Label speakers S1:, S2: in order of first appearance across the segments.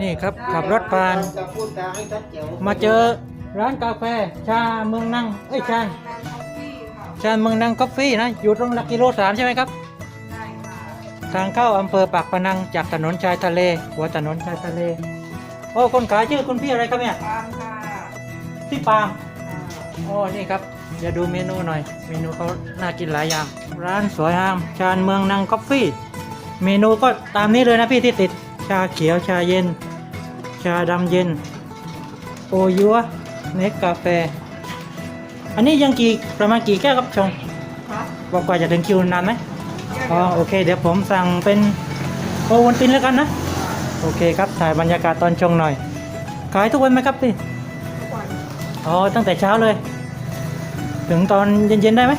S1: นี่ครับ ขับรถผ่านมาเจอร้านกาแฟ ชาเมืองนังเอ้ยชาชาเมืองนังกาแฟนะ อยู่ตรงหลักกิโลสามใช่ไหมครับ ทางเข้าอำเภอปากพนังจากถนนชายทะเล หัวถนนชายทะเล โอ้คนขายชื่อคุณพี่อะไรครับเนี่ย
S2: ตามค่ะ
S1: พี่ปาล์มโอ้นี่ครับ เดี๋ยวดูเมนูหน่อย เมนูเขาน่ากินหลายอย่าง ร้านสวยงาม ชานเมืองนังกาแฟเมนูก็ตามนี้เลยนะพี่ที่ติด ชาเขียวชาเย็น ชาดำเย็น โอยัวเนกกาแฟ อันนี้ยังกี่ประมาณกี่แก้วครับชง
S2: บ
S1: บอกกว่าจะถึงคิวนานไหมอ๋อโอเค เดี๋ยวผมสั่งเป็นโอวันตินแล้วกันนะ โอเคครับถ่ายบรรยากาศตอนชงหน่อย ขายทุกวันไหมครับพี่
S2: ทุกวัน
S1: อ๋อตั้งแต่เช้าเลย ถึงตอนเย็นๆได้ไหม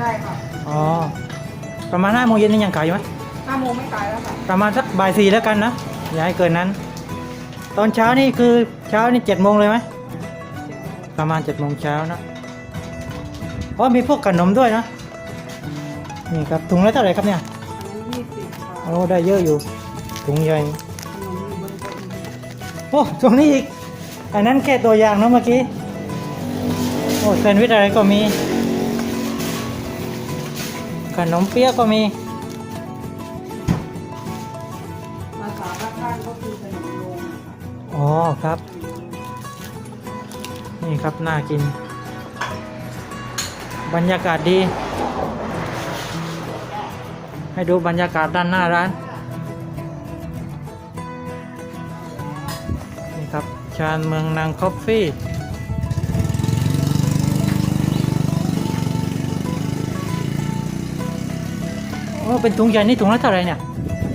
S2: ได้ค่ะ
S1: อ๋อประมาณห้าโมงเย็นนี่ยังขายอยู่ไหม
S2: ห้าโมงไม่ตายแล้วค่ะ
S1: ประมาณสักบ่ายสี่แล้วกันนะอย่าให้เกินนั้น ตอนเช้านี่คือเช้านี่เจ็ดโมงเลยไหมประมาณเจ็ดโมงเช้านะอ๋อมีพวกขนมด้วยนะนี่ครับถุงละเท่าไหร่ครับเนี่ย
S2: อันนั้นยี่สิบค่ะ
S1: โอ้ได้เยอะอยู่ถุงใหญ่
S2: ขนมอยู่บนโต๊ะนี้
S1: โอ้ตรงนี้อีกอันนั้นแค่ตัวอย่างเนอะเมื่อกี้ โอ้แซนด์วิชอะไรก็มี ขนมเปี๊ยะก็มี
S2: ภาษาบ้านก็คือขนมโรงอะค่ะ
S1: อ๋อครับ นี่ครับน่ากิน บรรยากาศดี ให้ดูบรรยากาศด้านหน้าร้าน นี่ครับชานเมืองนางคอฟฟี่ เป็นถุงใหญ่นี่ถุงละเท่าไหร่เนี่ย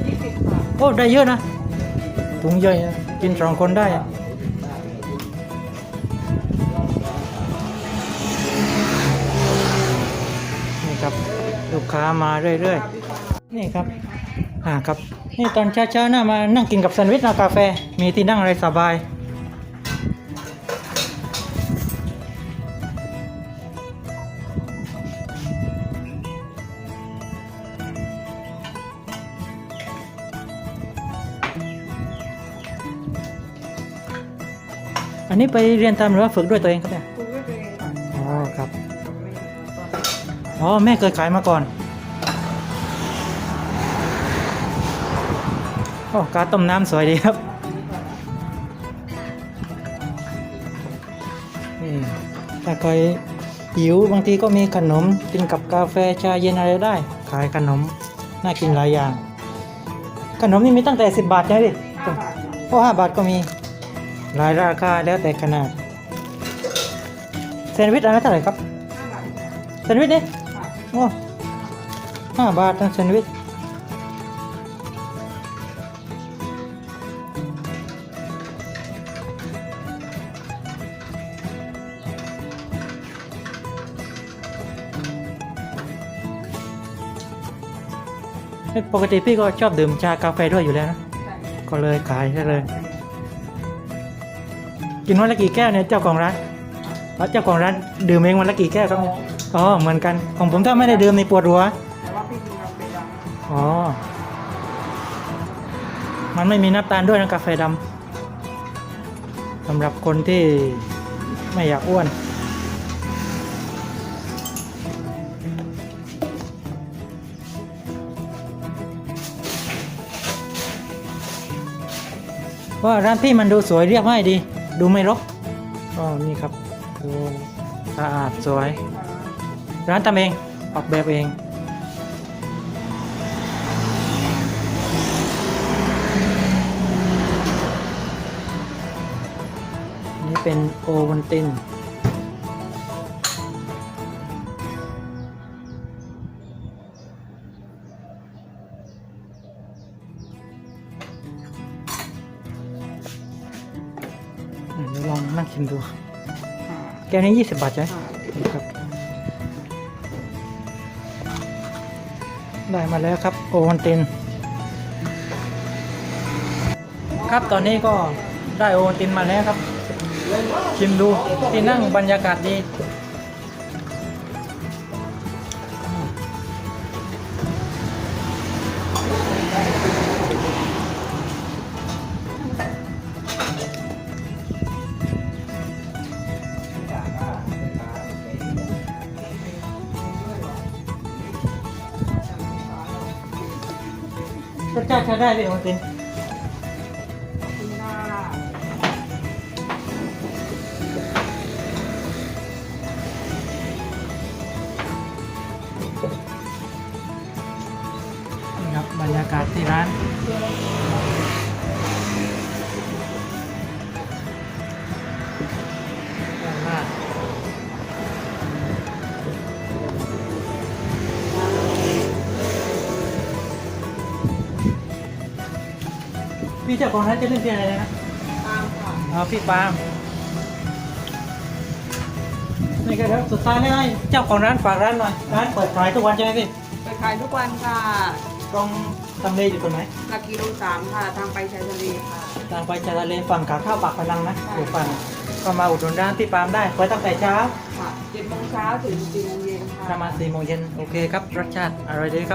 S2: ยี่สิบค่ะ
S1: โอ้ได้เยอะนะ ถุงใหญ่นะกินสองคนได้อะนี่ครับลูกค้ามาเรื่อยๆ นี่ครับอ่าครับ นี่ตอนเช้าๆน่ามานั่งกินกับแซนด์วิชนะกาแฟ มีที่นั่งอะไรสบาย อันนี้ไปเรียนตามหรือว่าฝึกด้วยตัวเองครับเนี่ย
S2: คุณก็ตัวเองค่ะ
S1: อ๋อครับ
S2: ไม่ตอน
S1: อ๋อแม่เคยขายมาก่อนโอ้การต้มน้ำสวยดีครับนี่ถ้าใครหิวบางทีก็มีขนมกินกับกาแฟชาเย็นอะไรได้ ขายขนมน่ากินหลายอย่าง ขนมนี่มีตั้งแต่ 10 บาทใช่ไหมพี่
S2: ห้าบาทค่ะ
S1: โอ้ห้าบาทก็มี หลายราคาแล้วแต่ขนาดแซนด์วิชอันละเท่าไหร่ครับแซนด์วิชนี่
S2: ค่ะ
S1: โอ้ห้าบาททั้งแซนด์วิชปกติพี่ก็ชอบดื่มชากาแฟด้วยอยู่แล้วนะ ก็เลยขายได้เลย กินวันละกี่แก้วเนี่ยเจ้าของร้านเจ้าของร้านดื่มเองวันละกี่แก้วครับอ๋อเหมือนกันของผมถ้าไม่ได้ดื่มในปวดหัวอ๋อมันไม่มีน้ำตาลด้วยนะกาแฟดำสำหรับคนที่ไม่อยากอ้วนว่าร้านพี่มันดูสวยเรียบง่ายดี ดูไม่รกอ๋อนี่ครับดูสะอาดสวย ร้านทำเองออกแบบเองนี่เป็นโอวันติน นั่งชิมดู
S2: ค่ะ
S1: แก้วนี้20บาทใช่ไหม
S2: ค่ะ
S1: นี่ครับ ได้มาแล้วครับ โอวันติน ครับตอนนี้ก็ได้โอวันตินมาแล้วครับ ชิมดูที่นั่งบรรยากาศดี รสชาติใช้ได้เลยโอติน
S2: คุณค่ะ
S1: นี่ครับบรรยากาศที่ร้าน พี่เจ้าของร้านจะเล่นเพลงอะไรนะ
S2: ตามค่ะ
S1: อ๋อพี่ปาล์มนี่ก็แล้วสุดท้ายให้เจ้าของร้านฝากร้านหน่อยร้านเปิดขายทุกวันใช่ไหมพี่
S2: ไปขายทุกวันค่ะ
S1: ตรงตำเลอยู่ตรงไหน
S2: หลักกิโลสามค่ะ ทางไปชายทะเลค่ะ
S1: ทางไปชายทะเลฝั่งขาเข้าปากพนังนะ
S2: ใช่
S1: อยู่ฝั่งก็มาอุดหนุนร้านพี่ปาล์มได้เปิดตั้งแต่เช้า
S2: ค่ะเจ็ดโมงเช้าถึงสี่โมงเย็นค่ะ
S1: ประมาณสี่โมงเย็นโอเคครับรสชาติอร่อยดีครับ